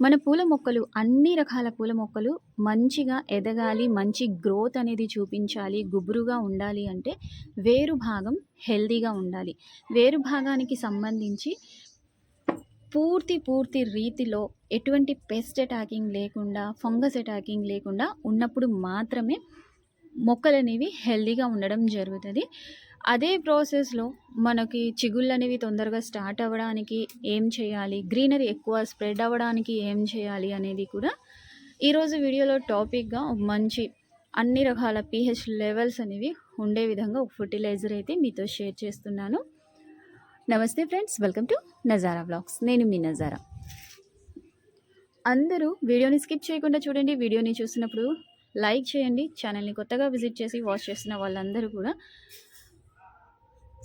మన పూల మొక్కలు అన్ని రకాల పూల మొక్కలు మంచిగా ఎదగాలి మంచి గ్రోత్ అనేది చూపించాలి గుబురుగా ఉండాలి అంటే వేరు భాగం హెల్దీగా ఉండాలి. వేరు భాగానికి సంబంధించి పూర్తి పూర్తి రీతిలో ఎటువంటి పెస్ట్ అటాకింగ్ లేకుండా ఫంగస్ అటాకింగ్ లేకుండా ఉన్నప్పుడు మాత్రమే మొక్కలు అనేవి హెల్దీగా ఉండడం జరుగుతుంది. అదే ప్రాసెస్లో మనకి చిగుళ్ళు అనేవి తొందరగా స్టార్ట్ అవ్వడానికి ఏం చేయాలి? గ్రీనరీ ఎక్కువ స్ప్రెడ్ అవ్వడానికి ఏం చేయాలి? అనేది కూడా ఈరోజు వీడియోలో టాపిక్గా మంచి అన్ని రకాల పీహెచ్ లెవెల్స్ అనేవి ఉండే విధంగా ఒక ఫర్టిలైజర్ అయితే మీతో షేర్ చేస్తున్నాను. నమస్తే friends welcome to Nazara blogs నేను మీ నజారా. అందరూ వీడియోని స్కిప్ చేయకుండా చూడండి. వీడియోని చూసినప్పుడు లైక్ చేయండి. ఛానల్ని కొత్తగా విజిట్ చేసి వాచ్ చేస్తున్న వాళ్ళందరూ కూడా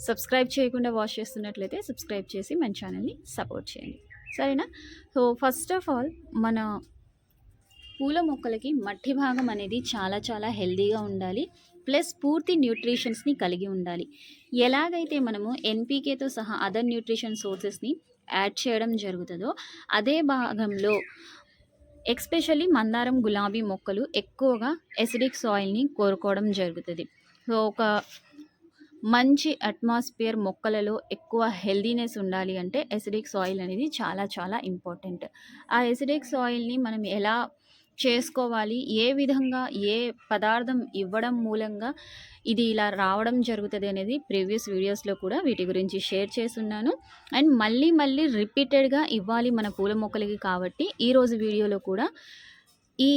సబ్స్క్రైబ్ చేయకుండా వాచ్ చేస్తున్నట్లయితే సబ్స్క్రైబ్ చేసి మన ఛానల్ని సపోర్ట్ చేయండి. సరేనా? సో ఫస్ట్ ఆఫ్ ఆల్ మన పూల మొక్కలకి మట్టి భాగం అనేది చాలా చాలా హెల్దీగా ఉండాలి. ప్లస్ పూర్తి న్యూట్రిషన్స్ని కలిగి ఉండాలి. ఎలాగైతే మనము ఎన్పీకేతో సహా అదర్ న్యూట్రిషన్ సోర్సెస్ని యాడ్ చేయడం జరుగుతుందో అదే భాగంలో ఎక్స్పెషల్లీ మందారం గులాబీ మొక్కలు ఎక్కువగా ఎసిడిక్ సాయిల్ని కోరుకోవడం జరుగుతుంది. సో ఒక మంచి అట్మాస్ఫియర్ మొక్కలలో ఎక్కువ హెల్దీనెస్ ఉండాలి అంటే ఎసిడిక్ సాయిల్ అనేది చాలా చాలా ఇంపార్టెంట్ ఆ ఎసిడిక్ సాయిల్ని మనం ఎలా చేసుకోవాలి? ఏ విధంగా ఏ పదార్థం ఇవ్వడం మూలంగా ఇది ఇలా రావడం జరుగుతుంది అనేది ప్రీవియస్ వీడియోస్లో కూడా వీటి గురించి షేర్ చేస్తున్నాను. అండ్ మళ్ళీ మళ్ళీ రిపీటెడ్గా ఇవ్వాలి మన పూల మొక్కలకి కాబట్టి ఈరోజు వీడియోలో కూడా ఈ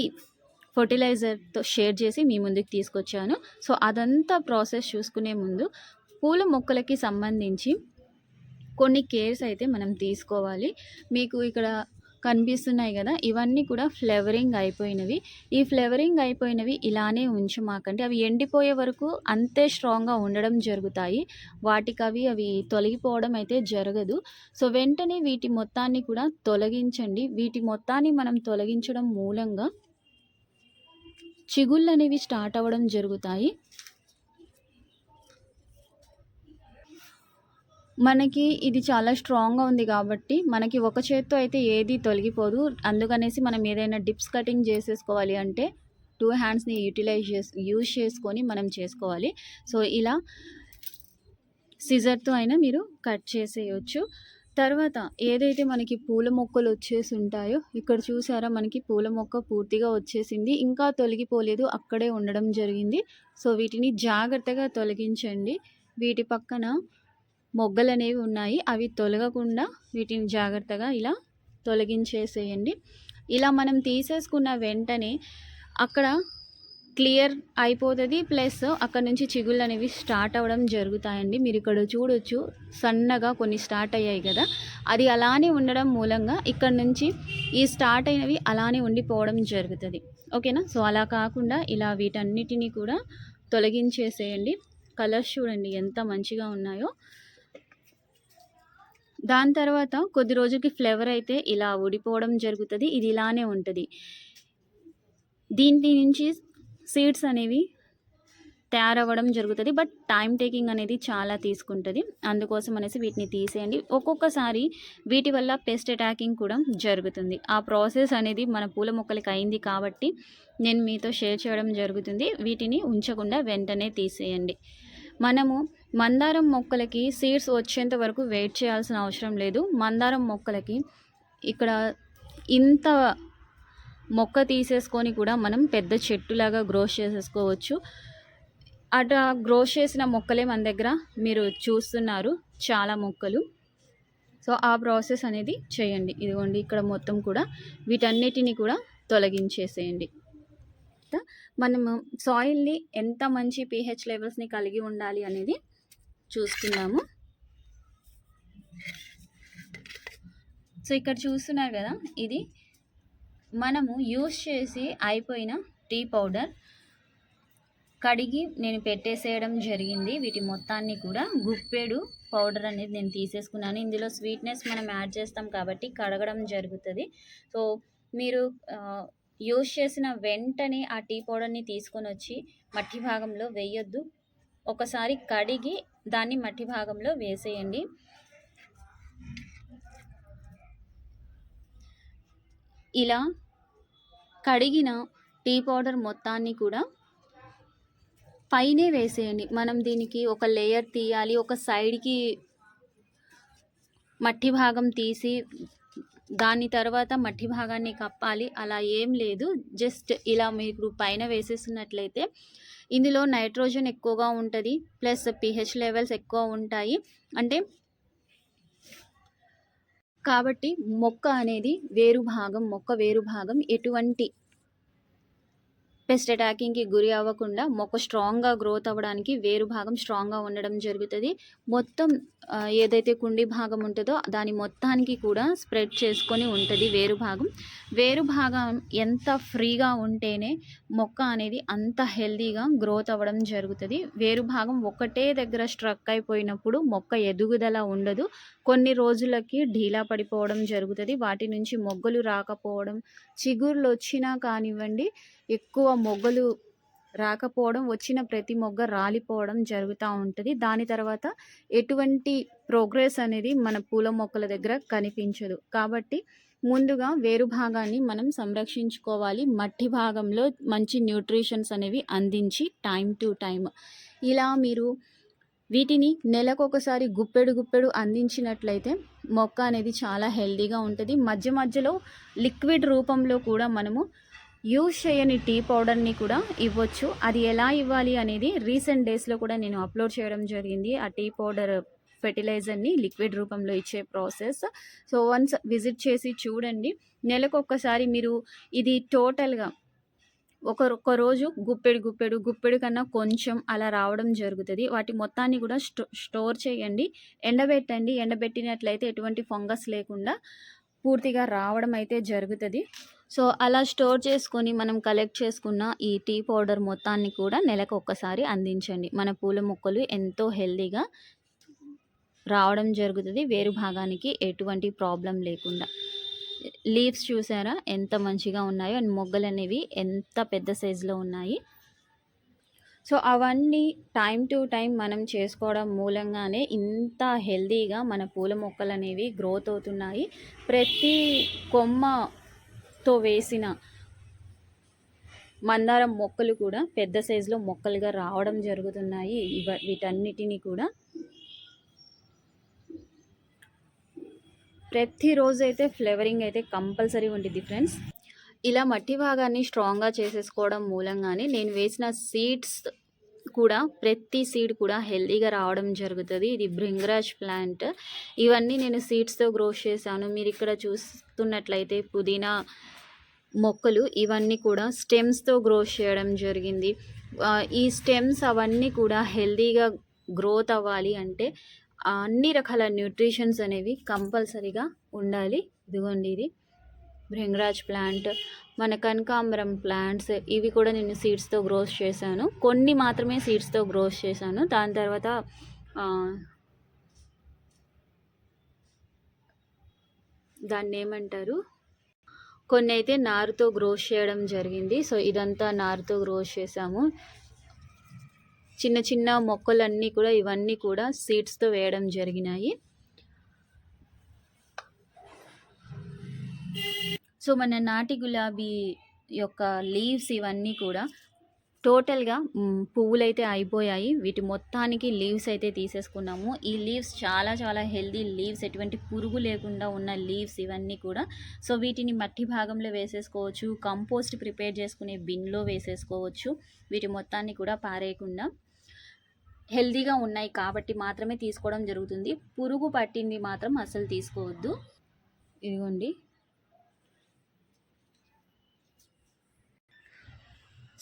ఫర్టిలైజర్తో షేర్ చేసి మీ ముందుకు తీసుకొచ్చాను. సో అదంతా ప్రాసెస్ చూసుకునే ముందు పూల మొక్కలకి సంబంధించి కొన్ని కేర్స్ అయితే మనం తీసుకోవాలి. మీకు ఇక్కడ కనిపిస్తున్నాయి కదా ఇవన్నీ కూడా ఫ్లేవరింగ్ అయిపోయినవి. ఈ ఫ్లేవరింగ్ అయిపోయినవి ఇలానే ఉంచమాకండి అవి ఎండిపోయే వరకు అంతే స్ట్రాంగ్గా ఉండడం జరుగుతాయి. వాటికి అవి అవి తొలగిపోవడం అయితే జరగదు. సో వెంటనే వీటి మొత్తాన్ని కూడా తొలగించండి. వీటి మొత్తాన్ని మనం తొలగించడం మూలంగా చిగుళ్ళు అనేవి స్టార్ట్ అవ్వడం జరుగుతాయి. మనకి ఇది చాలా స్ట్రాంగ్గా ఉంది కాబట్టి మనకి ఒక చేత్తో అయితే ఏది తొలగిపోదు. అందుకనేసి మనం ఏదైనా డిప్స్ కటింగ్ చేసేసుకోవాలి అంటే టూ హ్యాండ్స్ని యూటిలైజ్ చేసి యూజ్ చేసుకొని మనం చేసుకోవాలి. సో ఇలా సిజర్తో అయినా మీరు కట్ చేసేయచ్చు. తర్వాత ఏదైతే మనకి పూల మొక్కలు వచ్చేసి ఉంటాయో ఇక్కడ చూసారా మనకి పూల మొక్క పూర్తిగా వచ్చేసింది. ఇంకా తొలగిపోలేదు అక్కడే ఉండడం జరిగింది. సో వీటిని జాగ్రత్తగా తొలగించండి. వీటి పక్కన మొగ్గలు అనేవి ఉన్నాయి. అవి తొలగకుండా వీటిని జాగ్రత్తగా ఇలా తొలగించేసేయండి. ఇలా మనం తీసేసుకున్న వెంటనే అక్కడ క్లియర్ అయిపోతుంది. ప్లస్ అక్కడ నుంచి చిగుళ్ళు అనేవి స్టార్ట్ అవ్వడం జరుగుతాయండి. మీరు ఇక్కడ చూడొచ్చు. సన్నగా కొన్ని స్టార్ట్ అయ్యాయి కదా. అది అలానే ఉండడం మూలంగా ఇక్కడ నుంచి ఈ స్టార్ట్ అయినవి అలానే ఉండిపోవడం జరుగుతుంది. ఓకేనా? సో అలా కాకుండా ఇలా వీటన్నిటిని కూడా తొలగించేసేయండి. కలర్స్ చూడండి ఎంత మంచిగా ఉన్నాయో. దాని తర్వాత కొద్ది రోజులకి ఫ్లేవర్ అయితే ఇలా ఊడిపోవడం జరుగుతుంది. ఇది ఇలానే ఉంటుంది. దీని నుంచి సీడ్స్ అనేవి తయారవ్వడం జరుగుతుంది బట్ టైం టేకింగ్ అనేది చాలా తీసుకుంటుంది. అందుకోసం అనేసి వీటిని తీసేయండి. ఒక్కొక్కసారి వీటి వల్ల పెస్ట్ అటాకింగ్ కూడా జరుగుతుంది. ఆ ప్రాసెస్ అనేది మన పూల మొక్కలకి అయింది కాబట్టి నేను మీతో షేర్ చేయడం జరుగుతుంది. వీటిని ఉంచకుండా వెంటనే తీసేయండి. మనము మందారం మొక్కలకి సీడ్స్ వచ్చేంత వరకు వెయిట్ చేయాల్సిన అవసరం లేదు. మందారం మొక్కలకి ఇక్కడ ఇంత మొక్క తీసేసుకొని కూడా మనం పెద్ద చెట్టులాగా గ్రోస్ చేసేసుకోవచ్చు. అట్లా గ్రోస్ చేసిన మొక్కలే మన దగ్గర మీరు చూస్తున్నారు. చాలా మొక్కలు. సో ఆ ప్రాసెస్ అనేది చేయండి. ఇదిగోండి ఇక్కడ మొత్తం కూడా వీటన్నిటిని కూడా తొలగించేసేయండి. మనము సాయిల్ని ఎంత మంచి పీహెచ్ లెవెల్స్ని కలిగి ఉండాలి అనేది చూసుకున్నాము సో ఇక్కడ చూస్తున్నారు కదా ఇది మనము యూస్ చేసి అయిపోయిన టీ పౌడర్ కడిగి నేను పెట్టేసేయడం జరిగింది. వీటి మొత్తాన్ని కూడా గుప్పెడు పౌడర్ అనేది నేను తీసేసుకున్నాను. ఇందులో స్వీట్నెస్ మనం యాడ్ చేస్తాం కాబట్టి కడగడం జరుగుతుంది. సో మీరు యూస్ చేసిన వెంటనే ఆ టీ పౌడర్ని తీసుకొని వచ్చి మట్టి భాగంలో వేయొద్దు. ఒకసారి కడిగి దాన్ని మట్టి భాగంలో వేసేయండి. ఇలా కడిగిన టీ పౌడర్ మొత్తాన్ని కూడా పైనే వేసేయండి. మనం దీనికి ఒక లేయర్ తీయాలి ఒక సైడ్కి మట్టి భాగం తీసి దాని తర్వాత మట్టి భాగాన్ని కప్పాలి. అలా ఏం లేదు. జస్ట్ ఇలా మీరు పైన వేసేసినట్లయితే ఇందులో నైట్రోజన్ ఎక్కువగా ఉంటుంది ప్లస్ పిహెచ్ లెవెల్స్ ఎక్కువ ఉంటాయి. అంటే కాబట్టి మొక్క అనేది వేరు భాగం మొక్క వేరు భాగం ఎటువంటి పెస్ట్ అటాకింగ్కి గురి అవ్వకుండా మొక్క స్ట్రాంగ్గా గ్రోత్ అవ్వడానికి వేరు భాగం స్ట్రాంగ్గా ఉండడం జరుగుతుంది. మొత్తం ఏదైతే కుండి భాగం ఉంటుందో దాని మొత్తానికి కూడా స్ప్రెడ్ చేసుకొని ఉంటుంది వేరు భాగం. వేరు భాగం ఎంత ఫ్రీగా ఉంటేనే మొక్క అనేది అంత హెల్దీగా గ్రోత్ అవ్వడం జరుగుతుంది. వేరు భాగం ఒకటే దగ్గర స్ట్రక్ అయిపోయినప్పుడు మొక్క ఎదుగుదల ఉండదు. కొన్ని రోజులకి ఢీలా పడిపోవడం జరుగుతుంది. వాటి నుంచి మొగ్గలు రాకపోవడం చిగుర్లు వచ్చినా కానివ్వండి ఎక్కువ మొగ్గలు రాకపోవడం వచ్చిన ప్రతి మొగ్గ రాలిపోవడం జరుగుతూ ఉంటుంది. దాని తర్వాత ఎటువంటి ప్రోగ్రెస్ అనేది మన పూల మొక్కల దగ్గర కనిపించదు. కాబట్టి ముందుగా వేరు భాగాన్ని మనం సంరక్షించుకోవాలి. మట్టి భాగంలో మంచి న్యూట్రిషన్స్ అనేవి అందించి టైం టు టైం. ఇలా మీరు వీటిని నెలకొకసారి గుప్పెడు గుప్పెడు అందించినట్లయితే మొక్క అనేది చాలా హెల్దీగా ఉంటుంది. మధ్య మధ్యలో లిక్విడ్ రూపంలో కూడా మనము యూజ్ చేయని టీ పౌడర్ని కూడా ఇవ్వచ్చు. అది ఎలా ఇవ్వాలి అనేది రీసెంట్ డేస్లో కూడా నేను అప్లోడ్ చేయడం జరిగింది. ఆ టీ పౌడర్ ఫెర్టిలైజర్ని లిక్విడ్ రూపంలో ఇచ్చే ప్రాసెస్ సో వన్స్ విజిట్ చేసి చూడండి. నెలకు ఒక్కసారి మీరు ఇది టోటల్గా ఒక ఒక రోజు గుప్పెడు గుప్పెడు గుప్పెడు కన్నా కొంచెం అలా రావడం జరుగుతుంది. వాటి మొత్తాన్ని కూడా స్టో స్టోర్ చేయండి. ఎండబెట్టండి. ఎండబెట్టినట్లయితే ఎటువంటి ఫంగస్ లేకుండా పూర్తిగా రావడం అయితే జరుగుతుంది. సో అలా స్టోర్ చేసుకొని మనం కలెక్ట్ చేసుకున్న ఈ టీ పౌడర్ మొత్తాన్ని కూడా నెలకు ఒక్కసారి అందించండి. మన పూల మొక్కలు ఎంతో హెల్దీగా రావడం జరుగుతుంది. వేరు భాగానికి ఎటువంటి ప్రాబ్లం లేకుండా. లీవ్స్ చూసారా? ఎంత మంచిగా ఉన్నాయో అండ్ మొగ్గలు అనేవి ఎంత పెద్ద సైజులో ఉన్నాయి. సో అవన్నీ టైం టు టైం మనం చేసుకోవడం మూలంగానే ఇంత హెల్దీగా మన పూల మొక్కలు అనేవి గ్రోత్ అవుతున్నాయి. ప్రతి కొమ్మతో వేసిన మందారం మొక్కలు కూడా పెద్ద సైజులో మొక్కలుగా రావడం జరుగుతున్నాయి. ఇవ వీటన్నిటిని కూడా. ప్రతిరోజు అయితే ఫ్లేవరింగ్ అయితే కంపల్సరీ ఉంటుంది ఫ్రెండ్స్. ఇలా మట్టి భాగాన్ని స్ట్రాంగ్గా చేసేసుకోవడం మూలంగానే నేను వేసిన సీడ్స్ కూడా ప్రతి సీడ్ కూడా హెల్తీగా రావడం జరుగుతుంది. ఇది భృంగరాజ్ ప్లాంట్ ఇవన్నీ నేను సీడ్స్తో గ్రో చేశాను. మీరు ఇక్కడ చూస్తున్నట్లయితే పుదీనా మొక్కలు ఇవన్నీ కూడా స్టెమ్స్తో గ్రో చేయడం జరిగింది. ఈ స్టెమ్స్ అవన్నీ కూడా హెల్తీగా గ్రోత్ అవ్వాలి అంటే అన్ని రకాల న్యూట్రిషన్స్ అనేవి కంపల్సరీగా ఉండాలి. ఇదిగోండి ఇది. భృంగరాజ్ ప్లాంట్ మన కనకాంబరం ప్లాంట్స్ ఇవి కూడా నేను సీడ్స్తో గ్రోస్ చేశాను. కొన్ని మాత్రమే సీడ్స్తో గ్రోస్ చేశాను. దాని తర్వాత దాన్ని ఏమంటారు? కొన్ని అయితే నారుతో గ్రోస్ చేయడం జరిగింది. సో ఇదంతా నారుతో గ్రోస్ చేసాము చిన్న చిన్న మొక్కలన్నీ కూడా ఇవన్నీ కూడా సీడ్స్తో వేయడం జరిగినాయి. సో మన నాటి గులాబీ యొక్క లీవ్స్ ఇవన్నీ కూడా టోటల్గా పువ్వులైతే అయిపోయాయి. వీటి మొత్తానికి లీవ్స్ అయితే తీసేసుకున్నాము. ఈ లీవ్స్ చాలా చాలా హెల్దీ లీవ్స్. ఎటువంటి పురుగు లేకుండా ఉన్న లీవ్స్ ఇవన్నీ కూడా. సో వీటిని మట్టి భాగంలో వేసేసుకోవచ్చు. కంపోస్ట్ ప్రిపేర్ చేసుకునే బిన్లో వేసేసుకోవచ్చు. వీటి మొత్తాన్ని కూడా పారేయకుండా హెల్దీగా ఉన్నాయి కాబట్టి మాత్రమే తీసుకోవడం జరుగుతుంది. పురుగు పట్టింది మాత్రం అసలు తీసుకోవద్దు. ఇదిగోండి.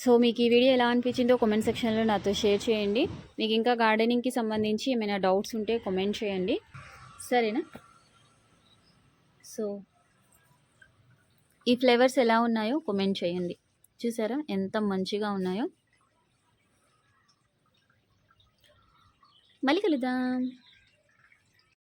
సో మీకు ఈ వీడియో ఎలా అనిపించిందో కామెంట్ సెక్షన్లో నాతో షేర్ చేయండి. మీకు ఇంకా గార్డెనింగ్కి సంబంధించి ఏమైనా డౌట్స్ ఉంటే కామెంట్ చేయండి. సరేనా? సో ఈ ఫ్లేవర్స్ ఎలా ఉన్నాయో కామెంట్ చేయండి. చూసారా? ఎంత మంచిగా ఉన్నాయో. మళ్ళీ కలుద్దాం.